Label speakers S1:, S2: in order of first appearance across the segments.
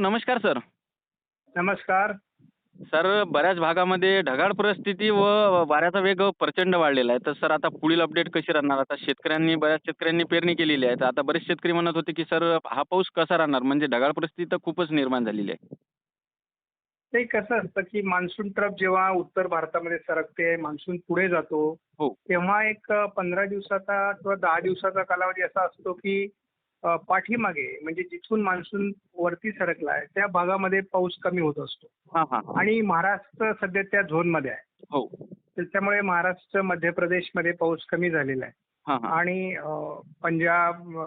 S1: नमस्कार सर.
S2: नमस्कार.
S1: सर बऱ्याच भागामध्ये ढगाळ परिस्थिती व वाऱ्याचा वेग प्रचंड वाढलेला आहे. तर सर आता पुढील अपडेट कशी राहणार? आता शेतकऱ्यांनी बऱ्याच शेतकऱ्यांनी पेरणी केलेली आहे. तर आता बरेच शेतकरी म्हणत होते की सर हा पाऊस कसा राहणार? म्हणजे ढगाळ परिस्थिती तर खूपच निर्माण झालेली आहे.
S2: ते कसं असतं की मान्सून ट्रफ जेव्हा उत्तर भारतामध्ये सरकते मान्सून पुढे जातो
S1: हो.
S2: तेव्हा एक पंधरा दिवसाचा किंवा दहा दिवसाचा कालावधी असा असतो की पाठीमागे म्हणजे जिथून मान्सून वरती सरकलाय त्या भागामध्ये पाऊस कमी होत असतो. आणि महाराष्ट्र सध्या त्या झोनमध्ये आहे.
S1: हो.
S2: त्याच्यामुळे महाराष्ट्र मध्य प्रदेशमध्ये पाऊस कमी झालेला आहे.
S1: हां हां.
S2: आणि पंजाब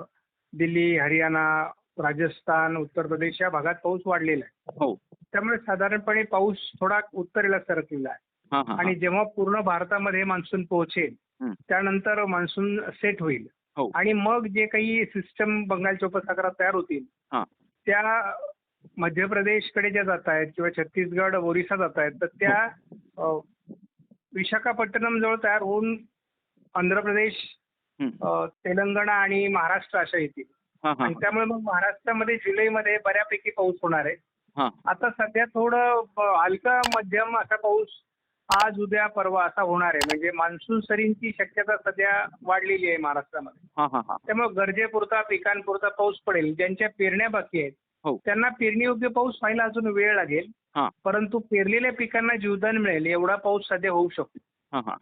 S2: दिल्ली हरियाणा राजस्थान उत्तर प्रदेश या भागात पाऊस वाढलेला आहे.
S1: हो.
S2: त्यामुळे साधारणपणे पाऊस थोडा उत्तरेला सरकलेला आहे. आणि जेव्हा पूर्ण भारतामध्ये मान्सून पोहोचेल. त्यानंतर मान्सून सेट होईल. आणि मग जे काही सिस्टम बंगालच्या उपसागरात तयार होतील
S1: हां.
S2: त्या मध्य प्रदेशकडे ज्या जात आहेत किंवा छत्तीसगड ओरिसा जात आहेत तर त्या अ, विशाखापट्टणम जवळ तयार होऊन आंध्र प्रदेश
S1: हं.
S2: तेलंगणा आणि महाराष्ट्र अशा येतील.
S1: हां हां.
S2: आणि त्यामुळे मग महाराष्ट्रामध्ये जुलैमध्ये बऱ्यापैकी पाऊस होणार आहे.
S1: हां.
S2: आता सध्या थोडं हलका मध्यम असा पाऊस आज उद्या परवा असा होणार आहे. म्हणजे मान्सून सरींची शक्यता सध्या वाढलेली आहे महाराष्ट्रामध्ये.
S1: हां हां हां.
S2: त्यामुळे गरजेपुरता पिकांपुरता पाऊस पडेल. ज्यांच्या पेरण्या बाकी आहेत
S1: हो.
S2: त्यांना पेरणीयोग्य पाऊस व्हायला अजून वेळ लागेल.
S1: हां.
S2: परंतु पेरलेल्या पिकांना जीवदान मिळेल एवढा पाऊस सध्या होऊ शकतो.
S1: हां हां.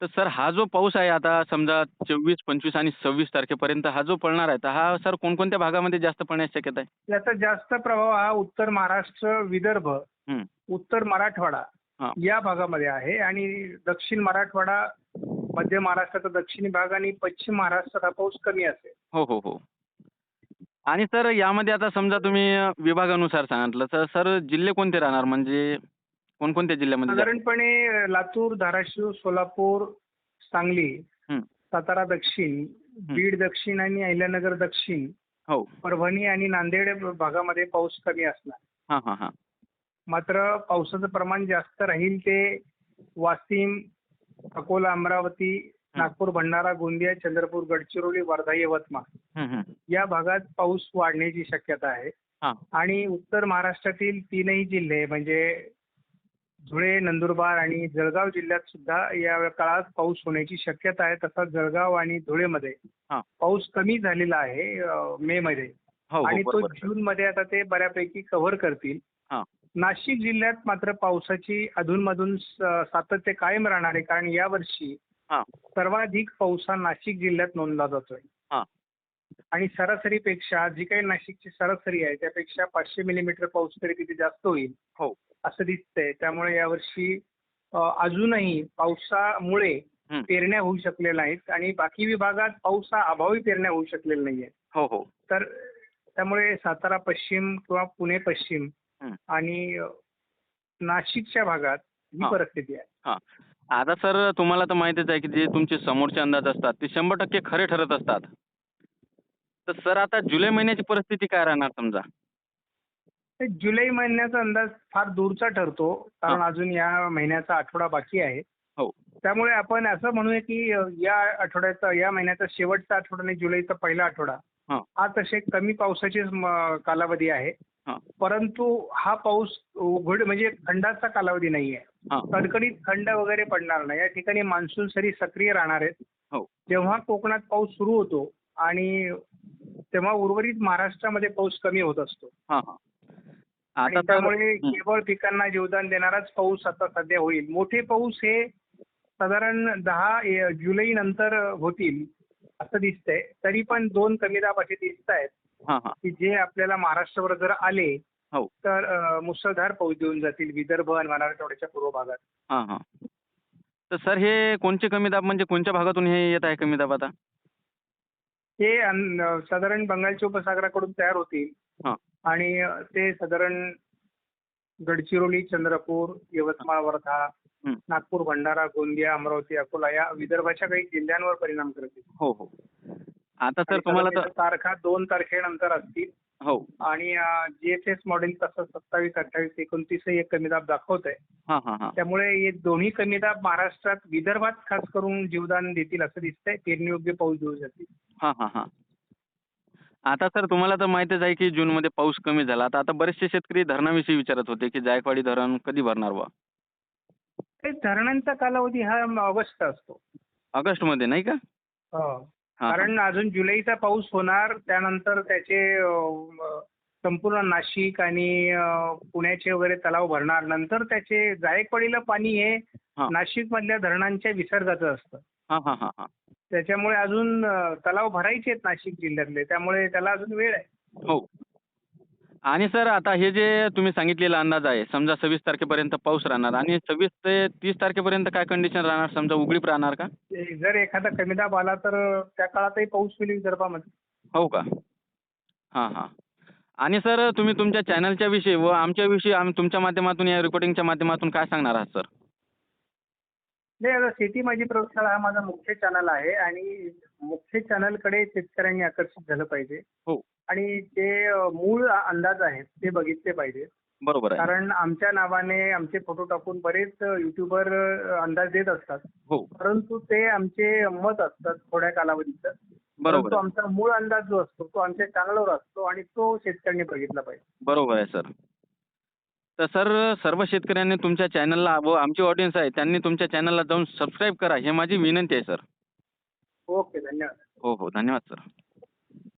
S1: तर सर हा जो पाऊस आहे आता समजा चोवीस पंचवीस आणि सव्वीस तारखेपर्यंत हा जो पडणार आहे तर हा सर कोणकोणत्या भागामध्ये जास्त पडण्याची शक्यता आहे?
S2: याचा जास्त प्रभाव हा उत्तर महाराष्ट्र विदर्भ
S1: हं.
S2: उत्तर मराठवाडा या भागामध्ये आहे आणि दक्षिण मराठवाडा मध्य महाराष्ट्राचा दक्षिणी भाग आणि पश्चिम महाराष्ट्रात हा पाऊस कमी असेल.
S1: हो हो हो. आणि सर यामध्ये आता समजा तुम्ही विभागानुसार सांगितलं तर सर जिल्हे कोणते राहणार? म्हणजे कोणकोणत्या जिल्ह्यामध्ये?
S2: साधारणपणे लातूर धाराशिव सोलापूर सांगली. सातारा दक्षिण बीड दक्षिण आणि अहिल्यानगर दक्षिण
S1: हो.
S2: परभणी आणि नांदेड भागामध्ये पाऊस कमी असणार.
S1: हां हां हां.
S2: मात्र पावसाचं प्रमाण जास्त राहील ते वाशिम अकोला अमरावती नागपूर भंडारा गोंदिया चंद्रपूर गडचिरोली वर्धा यवतमाळ. या भागात पाऊस वाढण्याची शक्यता आहे.
S1: हां.
S2: आणि उत्तर महाराष्ट्रातील तीनही जिल्हे म्हणजे धुळे नंदुरबार आणि जळगाव जिल्ह्यात सुद्धा या काळात पाऊस होण्याची शक्यता आहे. तसा जळगाव आणि धुळेमध्ये
S1: हां.
S2: पाऊस कमी झालेला आहे मे मध्ये
S1: हो हो
S2: आणि तो. जून मध्ये आता ते बऱ्यापैकी कव्हर करतील. नाशिक जिल्ह्यात मात्र पावसाची अधूनमधून स- सातत्य कायम राहणार आहे. कारण यावर्षी
S1: हां.
S2: सर्वाधिक पाऊस हा नाशिक जिल्ह्यात नोंदला जातोय.
S1: हां.
S2: आणि सरासरीपेक्षा जी काही नाशिकची सरासरी आहे त्यापेक्षा पाचशे मिलीमीटर पाऊस तरी तिथे जास्त होईल
S1: हो.
S2: असं दिसतंय. त्यामुळे यावर्षी अ, अजूनही पावसामुळे
S1: हं.
S2: पेरण्या होऊ शकलेल्या नाहीत आणि बाकी विभागात पाऊसा अभावी पेरण्या होऊ शकलेल्या नाहीये
S1: हो हो.
S2: तर त्यामुळे सातारा पश्चिम किंवा पुणे पश्चिम. आणि नाशिकच्या भागात ही. परिस्थिती आहे.
S1: हां. आता सर तुम्हाला तर माहितीच आहे की जे तुमचे समोरचे अंदाज असतात ते शंभर टक्के खरे ठरत असतात. तर सर आता जुलै महिन्याची परिस्थिती काय राहणार समजा?
S2: जुलै महिन्याचा अंदाज फार दूरचा ठरतो कारण. अजून या महिन्याचा आठवडा बाकी आहे.
S1: हो.
S2: त्यामुळे आपण असं म्हणूया की या आठवड्याचा या महिन्याचा शेवटचा आठवडा आणि जुलैचा पहिला आठवडा
S1: हां.
S2: तसे कमी पावसाचीच म- कालावधी आहे. परंतु हा पाऊस उघड म्हणजे खंडाचा कालावधी नाहीये. कडकडीत खंड वगैरे पडणार नाही. या ठिकाणी मान्सून सरी सक्रिय राहणार आहेत.
S1: हो.
S2: जेव्हा कोकणात पाऊस सुरू होतो आणि तेव्हा उर्वरित महाराष्ट्रामध्ये पाऊस कमी होत असतो. त्यामुळे. केवळ पिकांना जीवदान देणाराच पाऊस आता सध्या होईल. मोठे पाऊस हे साधारण दहा जुलै नंतर होतील असं दिसतंय. तरी पण दोन कमी दाब असे दिसत आहेत
S1: हां हां.
S2: की जे आपल्याला महाराष्ट्रावर जर आले
S1: हो.
S2: तर अ, मुसळधार पाऊस देऊन जातील विदर्भ आणि मराठवाड्याच्या पूर्व भागात.
S1: हां हां. तर सर हे कोणचे कमी दाब म्हणजे कोणत्या भागातून हे येत आहे कमी दाब आता?
S2: हे अन- साधारण बंगालच्या उपसागराकडून तयार होतील.
S1: हां.
S2: आणि अ, ते साधारण गडचिरोली चंद्रपूर यवतमाळ वर्धा
S1: हं.
S2: नागपूर भंडारा गोंदिया अमरावती अकोला या विदर्भाच्या काही जिल्ह्यांवर परिणाम करतील.
S1: हो हो. आता सर तुम्हाला तर
S2: तारखा दोन तारखेनंतर असतील.
S1: हो.
S2: आणि जी एस एस मॉडेल तसं सत्तावीस अठ्ठावीस एकोणतीस एक कमी दाब दाखवत आहे त्यामुळे हे दोन्ही कमी दाब महाराष्ट्रात विदर्भात खास करून जीवदान देतील असं दिसतंय. पेरणीयोग्य पाऊस देऊ शकतील.
S1: हां हां हां. आता सर तुम्हाला तर माहीतच आहे की जूनमध्ये पाऊस कमी झाला. आता आता बरेचसे शेतकरी धरणाविषयी विचारत होते की जायकवाडी धरण कधी भरणार
S2: ते धरणांचा कालावधी हा ऑगस्ट असतो.
S1: ऑगस्टमध्ये नाही का?
S2: हां. कारण अजून जुलैचा पाऊस होणार त्यानंतर त्याचे संपूर्ण नाशिक आणि पुण्याचे वगैरे तलाव भरणार. नंतर त्याचे जायकवाडीला पाणी हे. नाशिक मधल्या धरणांच्या विसर्गाचं असतं.
S1: हां हां हां हां.
S2: त्याच्यामुळे अजून तलाव भरायचे आहेत नाशिक जिल्ह्यातले. त्यामुळे त्याला अजून वेळ आहे.
S1: हो. आणि सर आता हे जे तुम्ही सांगितलेला अंदाज आहे समजा सव्वीस तारखेपर्यंत पाऊस राहणार आणि सव्वीस ते तीस तारखेपर्यंत काय कंडिशन राहणार? समजा उघडीप राहणार का?
S2: जर एखादा कमी दाब आला तर त्या काळातही पाऊस होईल विदर्भामध्ये.
S1: हो का? हां हां. आणि सर तुम्ही तुमच्या चॅनलच्या विषयी व आमच्याविषयी आम्ही तुमच्या माध्यमातून या रेकॉर्डिंगच्या माध्यमातून काय सांगणार आहात सर?
S2: नाही आता शेती माझी प्रयोगशाळा हा माझा मुख्य चॅनल आहे आणि मुख्य चॅनलकडे शेतकऱ्यांनी आकर्षित झालं पाहिजे.
S1: हो.
S2: आणि जे मूळ अंदाज आहेत ते बघितले पाहिजे.
S1: बरोबर आहे.
S2: कारण आमच्या नावाने आमचे फोटो टाकून बरेच युट्यूबर अंदाज देत असतात.
S1: हो.
S2: परंतु ते आमचे मत असतात थोड्या कालावधीचं.
S1: बरोबर
S2: परंतु
S1: आहे.
S2: आमचा मूळ अंदाज जो असतो तो आमच्या चॅनलवर असतो आणि तो शेतकऱ्यांनी बघितला पाहिजे.
S1: बरोबर आहे सर. तर सर सर्व शेतकऱ्यांनी तुमच्या चॅनलला व आमची ऑडियन्स आहे त्यांनी तुमच्या चॅनलला जाऊन सबस्क्राईब करा. हे माझी विनंती आहे सर.
S2: ओके धन्यवाद.
S1: हो हो धन्यवाद सर.